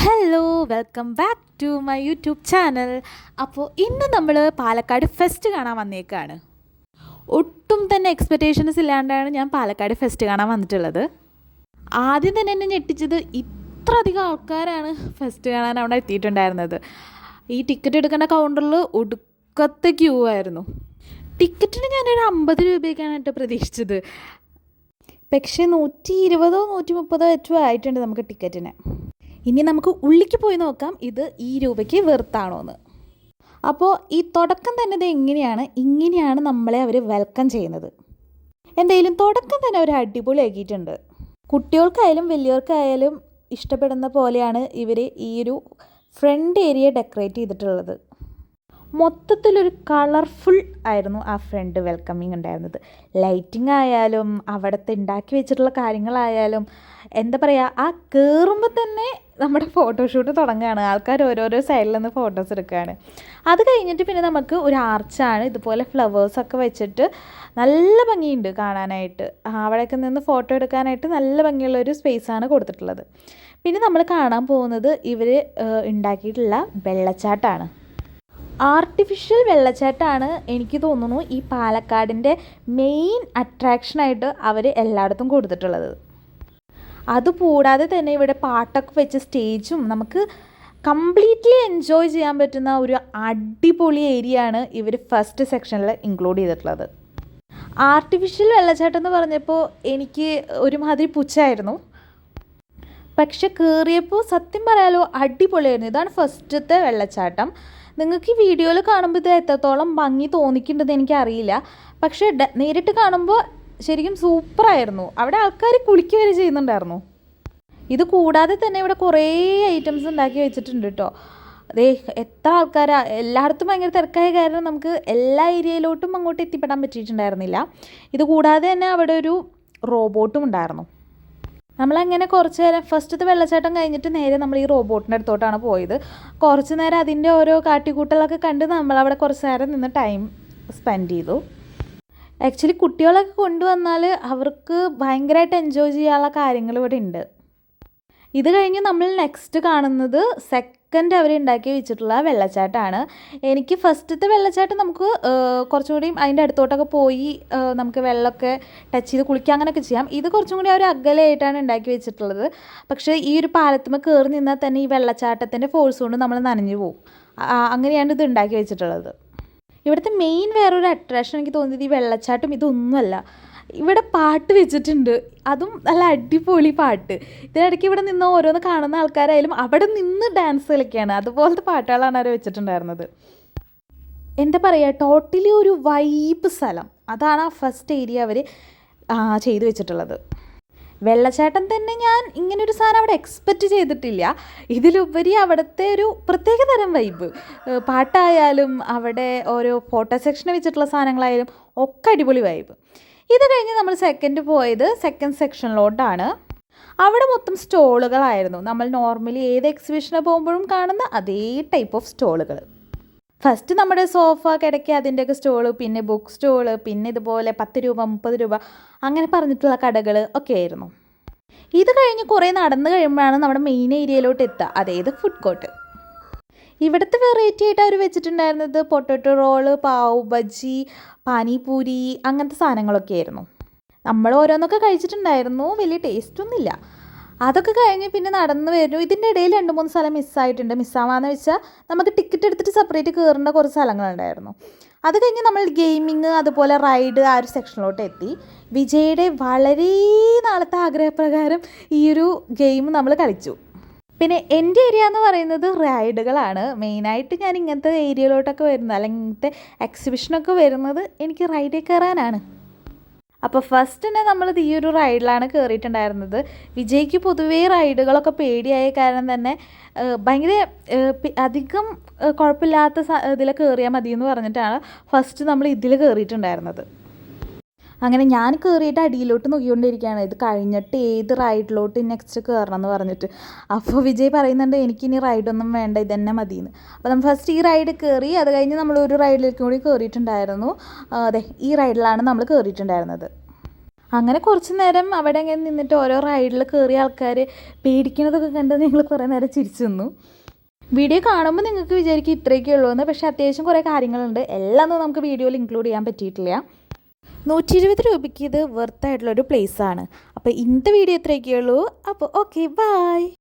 Hello welcome back to my YouTube channel അപ്പോൾ ഇന്ന് നമ്മൾ പാലക്കാട് ഫെസ്റ്റ് കാണാൻ വന്നേക്കാണ്. ഒട്ടും തന്നെ എക്സ്പെക്റ്റേഷൻസ് ഇല്ലാണ്ടാണ് ഞാൻ പാലക്കാട് ഫെസ്റ്റ് കാണാൻ വന്നിട്ടുള്ളത്. ആദ്യം തന്നെ എന്നെ ഞെട്ടിച്ചത് ഇത്ര അധികം ആൾക്കാരാണ് ഫെസ്റ്റ് കാണാൻ അവിടെ എത്തിയിട്ടുണ്ടായിരുന്നത്. ഈ ടിക്കറ്റ് എടുക്കേണ്ട കൗണ്ടറിൽ ഒടുക്കത്തെ ക്യൂ ആയിരുന്നു. ടിക്കറ്റിന് ഞാനൊരു അമ്പത് രൂപയൊക്കെയാണ് കേട്ടോ പ്രതീക്ഷിച്ചത്. പക്ഷേ നൂറ്റി ഇരുപതോ നൂറ്റി മുപ്പതോ ഏറ്റവും ആയിട്ടുണ്ട് നമുക്ക് ടിക്കറ്റിന് ഇനി നമുക്ക് ഉള്ളിക്ക് പോയി നോക്കാം ഇത് ഈ രൂപയ്ക്ക് വെറുത്താണോ എന്ന് അപ്പോൾ ഈ തുടക്കം തന്നെ ഇത് എങ്ങനെയാണ്? ഇങ്ങനെയാണ് നമ്മളെ അവർ വെൽക്കം ചെയ്യുന്നത്. എന്തായാലും തുടക്കം തന്നെ അവർ അടിപൊളിയാക്കിയിട്ടുണ്ട് കുട്ടികൾക്കായാലും വലിയവർക്കായാലും ഇഷ്ടപ്പെടുന്ന പോലെയാണ് ഇവർ ഈ ഒരു ഫ്രണ്ട് ഏരിയ ഡെക്കറേറ്റ് ചെയ്തിട്ടുള്ളത്. മൊത്തത്തിലൊരു കളർഫുൾ ആയിരുന്നു ആ ഫ്രണ്ട് വെൽക്കമിങ് ഉണ്ടായിരുന്നത്. ലൈറ്റിംഗ് ആയാലും അവിടുത്തെ ഉണ്ടാക്കി വെച്ചിട്ടുള്ള കാര്യങ്ങളായാലും എന്താ പറയുക ആ കയറുമ്പോൾ തന്നെ നമ്മുടെ ഫോട്ടോഷൂട്ട് തുടങ്ങുകയാണ് ആൾക്കാർ ഓരോരോ സൈഡിൽ നിന്ന് ഫോട്ടോസ് എടുക്കുകയാണ് അത് കഴിഞ്ഞിട്ട് പിന്നെ നമുക്ക് ഒരു ആർച്ചാണ് ഇതുപോലെ ഫ്ലവേഴ്സൊക്കെ വെച്ചിട്ട് നല്ല ഭംഗിയുണ്ട് കാണാനായിട്ട്. അവിടെയൊക്കെ നിന്ന് ഫോട്ടോ എടുക്കാനായിട്ട് നല്ല ഭംഗിയുള്ള ഒരു സ്പേസാണ് കൊടുത്തിട്ടുള്ളത്. പിന്നെ നമ്മൾ കാണാൻ പോകുന്നത് ഇവർ ഉണ്ടാക്കിയിട്ടുള്ള വെള്ളച്ചാട്ടമാണ് ആർട്ടിഫിഷ്യൽ വെള്ളച്ചാട്ടമാണ് എനിക്ക് തോന്നുന്നു ഈ പാലക്കാടിന്റെ മെയിൻ അട്രാക്ഷനായിട്ട് അവർ എല്ലായിടത്തും കൊടുത്തിട്ടുള്ളത്. അതുകൂടാതെ തന്നെ ഇവിടെ പാട്ടൊക്കെ വെച്ച സ്റ്റേജും നമുക്ക് കംപ്ലീറ്റ്ലി എൻജോയ് ചെയ്യാൻ പറ്റുന്ന ഒരു അടിപൊളി ഏരിയ ആണ് ഇവർ ഫസ്റ്റ് സെക്ഷനിൽ ഇൻക്ലൂഡ് ചെയ്തിട്ടുള്ളത്. ആർട്ടിഫിഷ്യൽ വെള്ളച്ചാട്ടം എന്ന് പറഞ്ഞപ്പോൾ എനിക്ക് ഒരുമാതിരി പുച്ഛായിരുന്നു പക്ഷെ കയറിയപ്പോൾ സത്യം പറയാലോ അടിപൊളിയായിരുന്നു. ഇതാണ് ഫസ്റ്റത്തെ വെള്ളച്ചാട്ടം. നിങ്ങൾക്ക് ഈ വീഡിയോയിൽ കാണുമ്പോൾ ഇത് എത്രത്തോളം ഭംഗി തോന്നിക്കേണ്ടത് എനിക്കറിയില്ല. പക്ഷേ നേരിട്ട് കാണുമ്പോൾ ശരിക്കും സൂപ്പറായിരുന്നു. അവിടെ ആൾക്കാർ കുളിക്കുക വരെ ചെയ്യുന്നുണ്ടായിരുന്നു. ഇത് കൂടാതെ തന്നെ ഇവിടെ കുറേ ഐറ്റംസ് ഉണ്ടാക്കി വെച്ചിട്ടുണ്ട് കേട്ടോ അതേ എത്ര ആൾക്കാരാ? എല്ലായിടത്തും ഭയങ്കര തിരക്കായ കാരണം നമുക്ക് എല്ലാ ഏരിയയിലോട്ടും അങ്ങോട്ട് എത്തിപ്പെടാൻ പറ്റിയിട്ടുണ്ടായിരുന്നില്ല. ഇത് കൂടാതെ തന്നെ അവിടെ ഒരു റോബോട്ടും ഉണ്ടായിരുന്നു. നമ്മളങ്ങനെ കുറച്ച് നേരം ഫസ്റ്റത്തെ വെള്ളച്ചാട്ടം കഴിഞ്ഞിട്ട് നേരെ നമ്മൾ ഈ റോബോട്ടിന്റെ അടുത്തോട്ടാണ് പോയത്. കുറച്ച് നേരം അതിന്റെ ഓരോ കാട്ടിക്കൂട്ടലൊക്കെ കണ്ട് നമ്മളവിടെ കുറച്ച് നേരം നിന്ന് ടൈം സ്പെൻഡ് ചെയ്തു. ആക്ച്വലി കുട്ടികളൊക്കെ കൊണ്ടുവന്നാൽ അവർക്ക് ഭയങ്കരമായിട്ട് എൻജോയ് ചെയ്യാനുള്ള കാര്യങ്ങൾ ഇവിടെ ഉണ്ട്. ഇത് കഴിഞ്ഞ് നമ്മൾ നെക്സ്റ്റ് കാണുന്നത് സെക്കൻഡ് അവർ ഉണ്ടാക്കി വെച്ചിട്ടുള്ള വെള്ളച്ചാട്ടമാണ് എനിക്ക് ഫസ്റ്റത്തെ വെള്ളച്ചാട്ടം നമുക്ക് കുറച്ചും കൂടി അതിന്റെ അടുത്തോട്ടൊക്കെ പോയി നമുക്ക് വെള്ളമൊക്കെ ടച്ച് ചെയ്ത് കുളിക്കുക അങ്ങനെയൊക്കെ ചെയ്യാം. ഇത് കുറച്ചും കൂടി ഒരു അകലെയായിട്ടാണ് ഉണ്ടാക്കി വെച്ചിട്ടുള്ളത്. പക്ഷേ ഈ ഒരു പാലത്തുമ്പോൾ കയറി നിന്നാൽ തന്നെ ഈ വെള്ളച്ചാട്ടത്തിന്റെ ഫോഴ്സ് കൊണ്ട് നമ്മൾ നനഞ്ഞു പോകും അങ്ങനെയാണ് ഇത് ഉണ്ടാക്കി വെച്ചിട്ടുള്ളത്. ഇവിടുത്തെ മെയിൻ വേറൊരു അട്രാക്ഷൻ എനിക്ക് തോന്നിയത് ഈ വെള്ളച്ചാട്ടം ഇതൊന്നുമല്ല. ഇവിടെ പാട്ട് വെച്ചിട്ടുണ്ട്. അതും നല്ല അടിപൊളി പാട്ട്. ഇതിനിടയ്ക്ക് ഇവിടെ നിന്ന് ഓരോന്ന് കാണുന്ന ആൾക്കാരായാലും അവിടെ നിന്ന് ഡാൻസ് കളിക്കുകയാണ് അതുപോലത്തെ പാട്ടുകളാണ് അവർ വെച്ചിട്ടുണ്ടായിരുന്നത്. എന്താ പറയുക ടോട്ടലി ഒരു വൈബ് സ്ഥലം. അതാണ് ആ ഫസ്റ്റ് ഏരിയ അവർ ചെയ്തു വെച്ചിട്ടുള്ളത്. വെള്ളച്ചാട്ടം തന്നെ ഞാൻ ഇങ്ങനെ ഒരു സാധനം അവിടെ എക്സ്പെക്റ്റ് ചെയ്തിട്ടില്ല. ഇതിലുപരി അവിടുത്തെ ഒരു പ്രത്യേക തരം വൈബ് പാട്ടായാലും അവിടെ ഓരോ ഫോട്ടോ സെക്ഷൻ വെച്ചിട്ടുള്ള സാധനങ്ങളായാലും ഒക്കെ അടിപൊളി വൈബ് ഇത് കഴിഞ്ഞ് നമ്മൾ സെക്കൻഡ് പോയത് സെക്കൻഡ് സെക്ഷനിലോട്ടാണ് അവിടെ മൊത്തം സ്റ്റോളുകളായിരുന്നു നമ്മൾ നോർമലി ഏത് എക്സിബിഷന് പോകുമ്പോഴും കാണുന്ന അതേ ടൈപ്പ് ഓഫ് സ്റ്റോളുകൾ ഫസ്റ്റ് നമ്മുടെ സോഫ കിടക്ക അതിന്റെയൊക്കെ സ്റ്റോൾ പിന്നെ ബുക്ക് സ്റ്റോൾ പിന്നെ ഇതുപോലെ പത്ത് രൂപ മുപ്പത് രൂപ അങ്ങനെ പറഞ്ഞിട്ടുള്ള കടകൾ ഒക്കെ ആയിരുന്നു. ഇത് കഴിഞ്ഞ് കുറേ നടന്നു കഴിയുമ്പോഴാണ് നമ്മുടെ മെയിൻ ഏരിയയിലോട്ട് എത്തുക അതായത് ഫുഡ് കോർട്ട് ഇവിടുത്തെ വെറൈറ്റി ആയിട്ട് അവർ വെച്ചിട്ടുണ്ടായിരുന്നത് പൊട്ടറ്റോ റോൾ പാവ് ബജി പാനിപൂരി അങ്ങനത്തെ സാധനങ്ങളൊക്കെ ആയിരുന്നു. നമ്മൾ ഓരോന്നൊക്കെ കഴിച്ചിട്ടുണ്ടായിരുന്നു വലിയ ടേസ്റ്റ് ഒന്നുമില്ല. അതൊക്കെ കഴിഞ്ഞ് പിന്നെ നടന്നു വരുന്നു ഇതിന്റെ ഇടയിൽ രണ്ട് മൂന്ന് സ്ഥലം മിസ്സായിട്ടുണ്ട് മിസ്സാവാന്ന് വെച്ചാൽ നമുക്ക് ടിക്കറ്റ് എടുത്തിട്ട് സെപ്പറേറ്റ് കയറേണ്ട കുറച്ച് സ്ഥലങ്ങളുണ്ടായിരുന്നു അത് കഴിഞ്ഞ് നമ്മൾ ഗെയിമിങ് അതുപോലെ റൈഡ് ആ ഒരു സെക്ഷനിലോട്ട് എത്തി. വിജയുടെ വളരെ നാളത്തെ ആഗ്രഹപ്രകാരം ഈ ഒരു ഗെയിം നമ്മൾ കളിച്ചു. പിന്നെ എന്റെ ഏരിയ എന്ന് പറയുന്നത് റൈഡുകളാണ് മെയിനായിട്ട് ഞാൻ ഇങ്ങനത്തെ ഏരിയയിലോട്ടൊക്കെ വരുന്നത്. അല്ലെങ്കിൽ ഇങ്ങനത്തെ എക്സിബിഷനൊക്കെ വരുന്നത് എനിക്ക് റൈഡിൽ കയറാനാണ്. അപ്പോൾ ഫസ്റ്റ് തന്നെ നമ്മൾ ഈ ഒരു റൈഡിലാണ് കയറിയിട്ടുണ്ടായിരുന്നത് വിജയ്ക്ക് പൊതുവേ റൈഡുകളൊക്കെ പേടിയായ കാരണം തന്നെ ഭയങ്കര അധികം കുഴപ്പമില്ലാത്ത ഇതിൽ കയറിയാൽ മതി എന്ന് പറഞ്ഞിട്ടാണ് ഫസ്റ്റ് നമ്മൾ ഇതിൽ കയറിയിട്ടുണ്ടായിരുന്നത് അങ്ങനെ ഞാൻ കയറിയിട്ട് അടിയിലോട്ട് നോക്കിക്കൊണ്ടിരിക്കുകയാണ്. ഇത് കഴിഞ്ഞിട്ട് ഏത് റൈഡിലോട്ട് നെക്സ്റ്റ് കയറണം എന്ന് പറഞ്ഞിട്ട്. അപ്പോൾ വിജയ് പറയുന്നുണ്ട് എനിക്കിനി റൈഡൊന്നും വേണ്ട ഇതന്നെ മതിയെന്ന് അപ്പോൾ നമ്മൾ ഫസ്റ്റ് ഈ റൈഡ് കയറി അത് കഴിഞ്ഞ് നമ്മൾ ഒരു റൈഡിലേക്ക് കൂടി കയറിയിട്ടുണ്ടായിരുന്നു അതെ ഈ റൈഡിലാണ് നമ്മൾ കയറിയിട്ടുണ്ടായിരുന്നത് അങ്ങനെ കുറച്ച് നേരം അവിടെ ഇങ്ങനെ നിന്നിട്ട് ഓരോ റൈഡിൽ കയറിയ ആൾക്കാർ പേടിക്കുന്നതൊക്കെ കണ്ട് ഞങ്ങൾ കുറേ നേരം ചിരിച്ചു നിന്നു. വീഡിയോ കാണുമ്പോൾ നിങ്ങൾക്ക് വിചാരിക്കും ഇത്രയൊക്കെ ഉള്ളൂ എന്ന് പക്ഷേ അത്യാവശ്യം കുറേ കാര്യങ്ങളുണ്ട്. എല്ലാം ഒന്നും നമുക്ക് വീഡിയോയിൽ ഇൻക്ലൂഡ് ചെയ്യാൻ പറ്റിയിട്ടില്ല. നൂറ്റി ഇരുപത് രൂപയ്ക്ക് ഇത് വെർത്തായിട്ടുള്ളൊരു പ്ലേസാണ് അപ്പോൾ ഇന്നത്തെ വീഡിയോ ഇത്രയൊക്കെയുള്ളൂ. അപ്പോൾ ഓക്കെ ബായ്